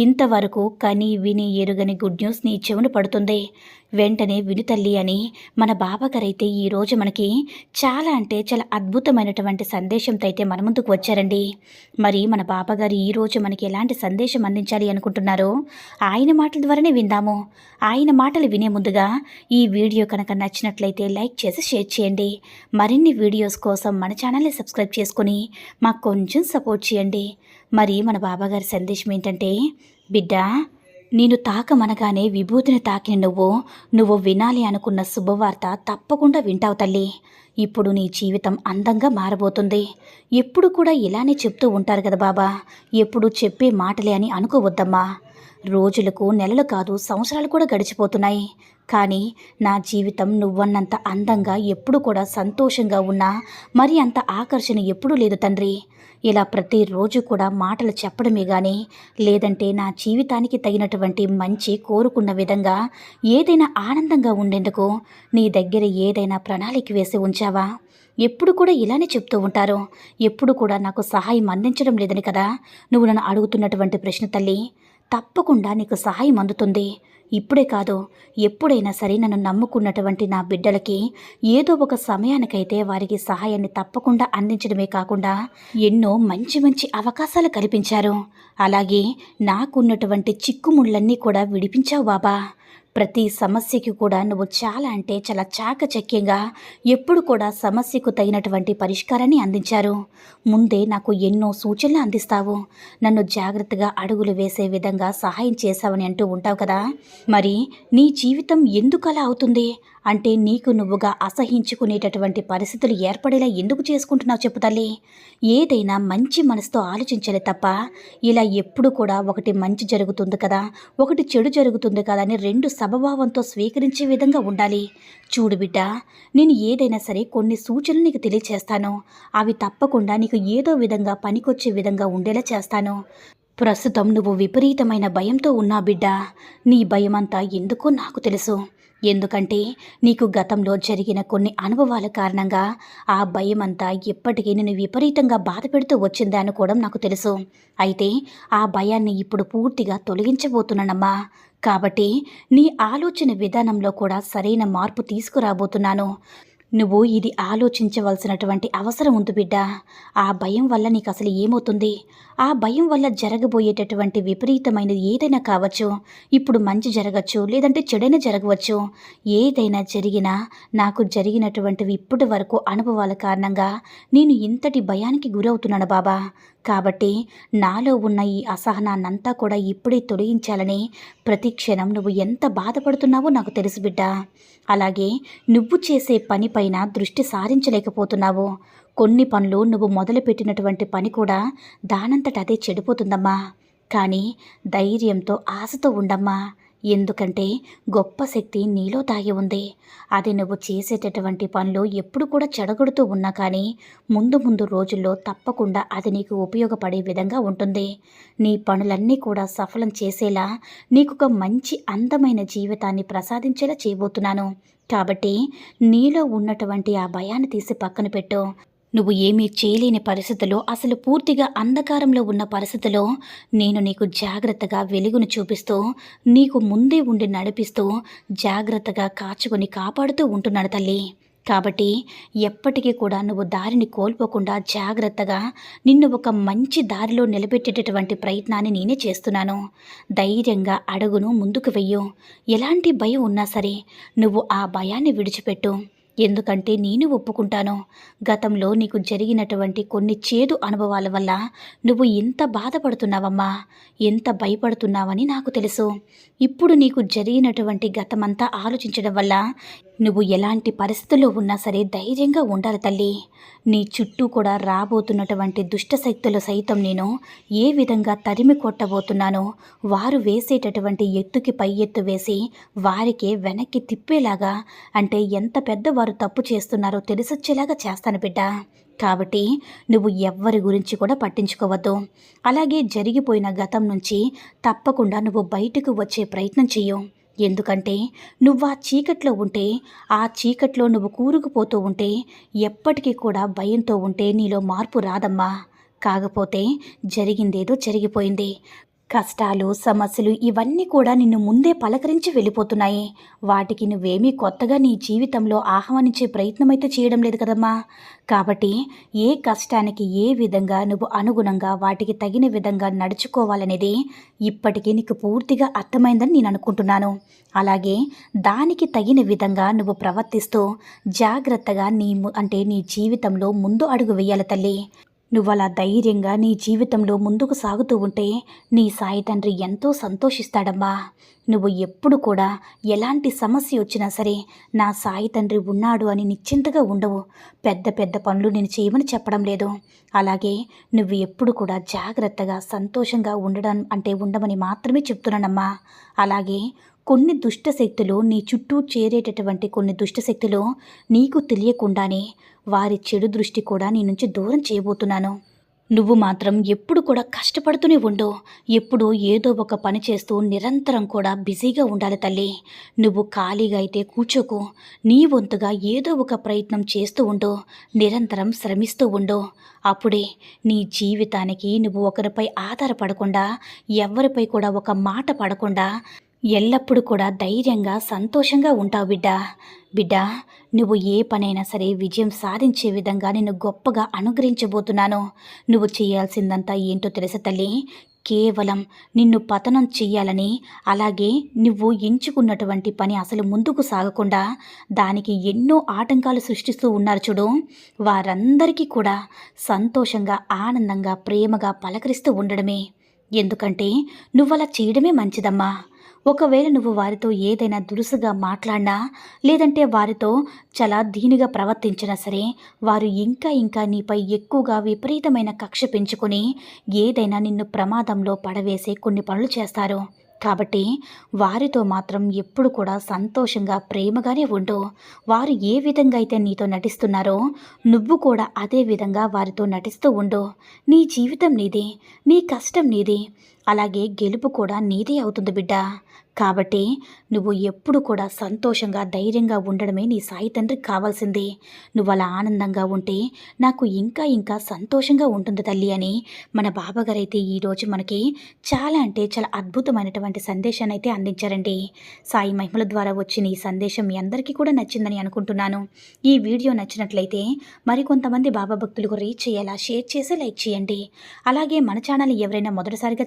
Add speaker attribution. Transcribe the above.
Speaker 1: ఇంతవరకు కని విని ఎరుగని గుడ్ న్యూస్ నీ చెవును పడుతుంది. వెంటనే విను తల్లి అని మన బాబాగారైతే ఈరోజు మనకి చాలా అంటే చాలా అద్భుతమైనటువంటి సందేశంతో అయితే మన ముందుకు వచ్చారండి. మరి మన బాబాగారు ఈరోజు మనకి ఎలాంటి సందేశం అందించాలి అనుకుంటున్నారో ఆయన మాటల ద్వారానే విందాము. ఆయన మాటలు వినే ముందుగా ఈ వీడియో కనుక నచ్చినట్లయితే లైక్ చేసి షేర్ చేయండి. మరిన్ని వీడియోస్ కోసం మన ఛానల్ని సబ్స్క్రైబ్ చేసుకుని మాకు కొంచెం సపోర్ట్ చేయండి. మరి మన బాబాగారి సందేశం ఏంటంటే బిడ్డ నేను తాకమనగానే విభూతిని తాకిన నువ్వు నువ్వు వినాలి అనుకున్న శుభవార్త తప్పకుండా వింటావు తల్లి. ఇప్పుడు నీ జీవితం అందంగా మారబోతుంది. ఎప్పుడు కూడా ఇలానే చెప్తూ ఉంటారు కదా బాబా. ఎప్పుడు చెప్పే మాటలే అని అనుకోవద్దమ్మా. రోజులకు నెలలు కాదు సంవత్సరాలు కూడా గడిచిపోతున్నాయి. కానీ నా జీవితం నువ్వన్నంత అందంగా ఎప్పుడు కూడా సంతోషంగా ఉన్నా మరి అంత ఆకర్షణ ఎప్పుడూ లేదు తండ్రి. ఇలా ప్రతిరోజు కూడా మాటలు చెప్పడమే కానీ లేదంటే నా జీవితానికి తగినటువంటి మంచి కోరుకున్న విధంగా ఏదైనా ఆనందంగా ఉండేందుకు నీ దగ్గర ఏదైనా ప్రణాళిక వేసి ఉంచావా? ఎప్పుడు కూడా ఇలానే చెప్తూ ఉంటారు. ఎప్పుడు కూడా నాకు సహాయం అందించడం లేదని కదా నువ్వు నన్ను అడుగుతున్నటువంటి ప్రశ్న తల్లి. తప్పకుండా నీకు సహాయం అందుతుంది. ఇప్పుడే కాదు ఎప్పుడైనా సరే నన్ను నమ్ముకున్నటువంటి నా బిడ్డలకి ఏదో ఒక సమయానికైతే వారికి సహాయాన్ని తప్పకుండా అందించడమే కాకుండా ఎన్నో మంచి మంచి అవకాశాలు కల్పించారు. అలాగే నాకున్నటువంటి చిక్కుముళ్ళన్నీ కూడా విడిపించావు బాబా. ప్రతి సమస్యకి కూడా నువ్వు చాలా అంటే చాలా చాకచక్యంగా ఎప్పుడు కూడా సమస్యకు తగినటువంటి పరిష్కారాన్ని అందించారు. ముందే నాకు ఎన్నో సూచనలు అందిస్తావు. నన్ను జాగ్రత్తగా అడుగులు వేసే విధంగా సహాయం చేశావని అంటూ ఉంటావు కదా. మరి నీ జీవితం ఎందుకు అలా అవుతుంది? అంటే నీకు నువ్వుగా అసహించుకునేటటువంటి పరిస్థితులు ఏర్పడేలా ఎందుకు చేసుకుంటున్నావు చెప్పు తల్లి. ఏదైనా మంచి మనసుతో ఆలోచించాలి తప్ప ఇలా ఎప్పుడు కూడా ఒకటి మంచి జరుగుతుంది కదా ఒకటి చెడు జరుగుతుంది కదా అని రెండు సమభావంతో స్వీకరించే విధంగా ఉండాలి. చూడు బిడ్డ నేను ఏదైనా సరే కొన్ని సూచనలు నీకు తెలియచేస్తాను. అవి తప్పకుండా నీకు ఏదో విధంగా పనికొచ్చే విధంగా ఉండేలా చేస్తాను. ప్రస్తుతం నువ్వు విపరీతమైన భయంతో ఉన్నా బిడ్డ. నీ భయమంతా ఎందుకో నాకు తెలుసు. ఎందుకంటే నీకు గతంలో జరిగిన కొన్ని అనుభవాల కారణంగా ఆ భయమంతా ఎప్పటికీ నేను విపరీతంగా బాధ పెడుతూ వచ్చింది అనుకోవడం నాకు తెలుసు. అయితే ఆ భయాన్ని ఇప్పుడు పూర్తిగా తొలగించబోతున్నానమ్మా. కాబట్టి నీ ఆలోచన విధానంలో కూడా సరైన మార్పు తీసుకురాబోతున్నాను. నువ్వు ఇది ఆలోచించవలసినటువంటి అవసరం ఉంది బిడ్డ. ఆ భయం వల్ల నీకు అసలు ఏమవుతుంది? ఆ భయం వల్ల జరగబోయేటటువంటి విపరీతమైనది ఏదైనా కావచ్చు ఇప్పుడు మంచి జరగచ్చు లేదంటే చెడైనా జరగవచ్చు. ఏదైనా జరిగినా నాకు జరిగినటువంటివి ఇప్పటి వరకు అనుభవాల కారణంగా నేను ఇంతటి భయానికి గురవుతున్నాను బాబా. కాబట్టి నాలో ఉన్న ఈ అసహనాన్నంతా కూడా ఇప్పుడే తొలగించాలని ప్రతి క్షణం నువ్వు ఎంత బాధపడుతున్నావో నాకు తెలుసు బిడ్డ. అలాగే నువ్వు చేసే పనిపైన దృష్టి సారించలేకపోతున్నావు. కొన్ని పనులు నువ్వు మొదలుపెట్టినటువంటి పని కూడా దానంతట అదే చెడిపోతుందమ్మా. కానీ ధైర్యంతో ఆశతో ఉండమ్మా ఎందుకంటే గొప్ప శక్తి నీలో దాగి ఉంది. అది నువ్వు చేసేటటువంటి పనులు ఎప్పుడు కూడా చెడగొడుతూ ఉన్నా కానీ ముందు ముందు రోజుల్లో తప్పకుండా అది నీకు ఉపయోగపడే విధంగా ఉంటుంది. నీ పనులన్నీ కూడా సఫలం చేసేలా నీకు ఒక మంచి అందమైన జీవితాన్ని ప్రసాదించేలా చేయబోతున్నాను. కాబట్టి నీలో ఉన్నటువంటి ఆ భయాన్ని తీసి పక్కన పెట్టు. నువ్వు ఏమీ చేయలేని పరిస్థితిలో అసలు పూర్తిగా అంధకారంలో ఉన్న పరిస్థితిలో నేను నీకు జాగ్రత్తగా వెలుగును చూపిస్తూ నీకు ముందే ఉండి నడిపిస్తూ జాగ్రత్తగా కాచుకొని కాపాడుతూ ఉంటున్నాడు తల్లి. కాబట్టి ఎప్పటికీ కూడా నువ్వు దారిని కోల్పోకుండా జాగ్రత్తగా నిన్ను ఒక మంచి దారిలో నిలబెట్టేటటువంటి ప్రయత్నాన్ని నేనే చేస్తున్నాను. ధైర్యంగా అడుగును ముందుకు వెయ్యు. ఎలాంటి భయం ఉన్నా సరే నువ్వు ఆ భయాన్ని విడిచిపెట్టు. ఎందుకంటే నేను ఒప్పుకుంటాను. గతంలో నీకు జరిగినటువంటి కొన్ని చేదు అనుభవాల వల్ల నువ్వు ఎంత బాధపడుతున్నావమ్మా. ఎంత భయపడుతున్నావని నాకు తెలుసు. ఇప్పుడు నీకు జరిగినటువంటి గతమంతా ఆలోచించడం వల్ల నువ్వు ఎలాంటి పరిస్థితుల్లో ఉన్నా సరే ధైర్యంగా ఉండాలి తల్లి. నీ చుట్టూ కూడా రాబోతున్నటువంటి దుష్ట శక్తులు సైతం నేను ఏ విధంగా తరిమి కొట్టబోతున్నానో వారు వేసేటటువంటి ఎత్తుకి పై ఎత్తు వేసి వారికే వెనక్కి తిప్పేలాగా అంటే ఎంత పెద్ద వారు తప్పు చేస్తున్నారో తెలిసొచ్చేలాగా చేస్తాను బిడ్డ. కాబట్టి నువ్వు ఎవ్వరి గురించి కూడా పట్టించుకోవద్దు. అలాగే జరిగిపోయిన గతం నుంచి తప్పకుండా నువ్వు బయటకు వచ్చే ప్రయత్నం చెయ్యు. ఎందుకంటే నువ్వు ఆ చీకట్లో ఉంటే ఆ చీకట్లో నువ్వు కూరుకుపోతూ ఉంటే ఎప్పటికీ కూడా భయంతో ఉంటే నీలో మార్పు రాదమ్మా. కాకపోతే జరిగిందేదో జరిగిపోయింది. కష్టాలు సమస్యలు ఇవన్నీ కూడా నిన్ను ముందే పలకరించి వెళ్ళిపోతున్నాయి. వాటికి నువ్వేమీ కొత్తగా నీ జీవితంలో ఆహ్వానించే ప్రయత్నం అయితే చేయడం లేదు కదమ్మా. కాబట్టి ఏ కష్టానికి ఏ విధంగా నువ్వు అనుగుణంగా వాటికి తగిన విధంగా నడుచుకోవాలనేది ఇప్పటికీ నీకు పూర్తిగా అర్థమైందని నేను అనుకుంటున్నాను. అలాగే దానికి తగిన విధంగా నువ్వు ప్రవర్తిస్తూ జాగ్రత్తగా నీ ము- అంటే నీ జీవితంలో ముందు అడుగు వేయాలి తల్లి. నువ్వు అలా ధైర్యంగా నీ జీవితంలో ముందుకు సాగుతూ ఉంటే నీ సాయి తండ్రి ఎంతో సంతోషిస్తాడమ్మా. నువ్వు ఎప్పుడు కూడా ఎలాంటి సమస్య వచ్చినా సరే నా సాయి తండ్రి ఉన్నాడు అని నిశ్చింతగా ఉండవు. పెద్ద పెద్ద పనులు నేను చేయమని చెప్పడం లేదు. అలాగే నువ్వు ఎప్పుడు కూడా జాగ్రత్తగా సంతోషంగా ఉండడం అంటే ఉండమని మాత్రమే చెప్తున్నానమ్మా. అలాగే కొన్ని దుష్ట శక్తులు నీ చుట్టూ చేరేటటువంటి కొన్ని దుష్ట శక్తులు నీకు తెలియకుండానే వారి చెడు దృష్టి కూడా నీ నుంచి దూరం చేయబోతున్నాను. నువ్వు మాత్రం ఎప్పుడు కూడా కష్టపడుతూనే ఉండు. ఎప్పుడు ఏదో ఒక పని చేస్తూ నిరంతరం కూడా బిజీగా ఉండాలి తల్లి. నువ్వు ఖాళీగా అయితే కూర్చోకు. నీ వంతుగా ఏదో ఒక ప్రయత్నం చేస్తూ ఉండు. నిరంతరం శ్రమిస్తూ ఉండు. అప్పుడే నీ జీవితానికి నువ్వు ఒకరిపై ఆధారపడకుండా ఎవరిపై కూడా ఒక మాట పడకుండా ఎల్లప్పుడూ కూడా ధైర్యంగా సంతోషంగా ఉంటావు బిడ్డ. బిడ్డ నువ్వు ఏ పనైనా సరే విజయం సాధించే విధంగా నేను గొప్పగా అనుగ్రహించబోతున్నాను. నువ్వు చేయాల్సిందంతా ఏంటో తెలుసా తల్లి? కేవలం నిన్ను పతనం చెయ్యాలని అలాగే నువ్వు ఎంచుకున్నటువంటి పని అసలు ముందుకు సాగకుండా దానికి ఎన్నో ఆటంకాలు సృష్టిస్తూ ఉన్నారు చూడు. వారందరికీ కూడా సంతోషంగా ఆనందంగా ప్రేమగా పలకరిస్తూ ఉండడమే. ఎందుకంటే నువ్వలా చేయడమే మంచిదమ్మా. ఒకవేళ నువ్వు వారితో ఏదైనా దురుసుగా మాట్లాడినా లేదంటే వారితో చాలా దీనిగా ప్రవర్తించినా సరే వారు ఇంకా ఇంకా నీపై ఎక్కువగా విపరీతమైన కక్ష పెంచుకొని ఏదైనా నిన్ను ప్రమాదంలో పడవేసే కొన్ని పనులు చేస్తారు. కాబట్టి వారితో మాత్రం ఎప్పుడు కూడా సంతోషంగా ప్రేమగానే ఉండు. వారు ఏ విధంగా అయితే నీతో నటిస్తున్నారో నువ్వు కూడా అదే విధంగా వారితో నటిస్తూ ఉండు. నీ జీవితం నీది నీ కష్టం నీది. అలాగే గెలుపు కూడా నీదే అవుతుంది బిడ్డ. కాబట్టి నువ్వు ఎప్పుడు కూడా సంతోషంగా ధైర్యంగా ఉండడమే నీ సాయి తండ్రికి కావాల్సింది. నువ్వు అలా ఆనందంగా ఉంటే నాకు ఇంకా ఇంకా సంతోషంగా ఉంటుంది తల్లి అని మన బాబాగారు అయితే ఈరోజు మనకి చాలా అంటే చాలా అద్భుతమైనటువంటి సందేశాన్ని అయితే అందించారండి. సాయి మహిమల ద్వారా వచ్చిన ఈ సందేశం మీ అందరికీ కూడా నచ్చిందని అనుకుంటున్నాను. ఈ వీడియో నచ్చినట్లయితే మరికొంతమంది బాబా భక్తులకు రీచ్ చేయాలా షేర్ చేసి లైక్ చేయండి. అలాగే మన ఛానల్ ఎవరైనా మొదటిసారిగా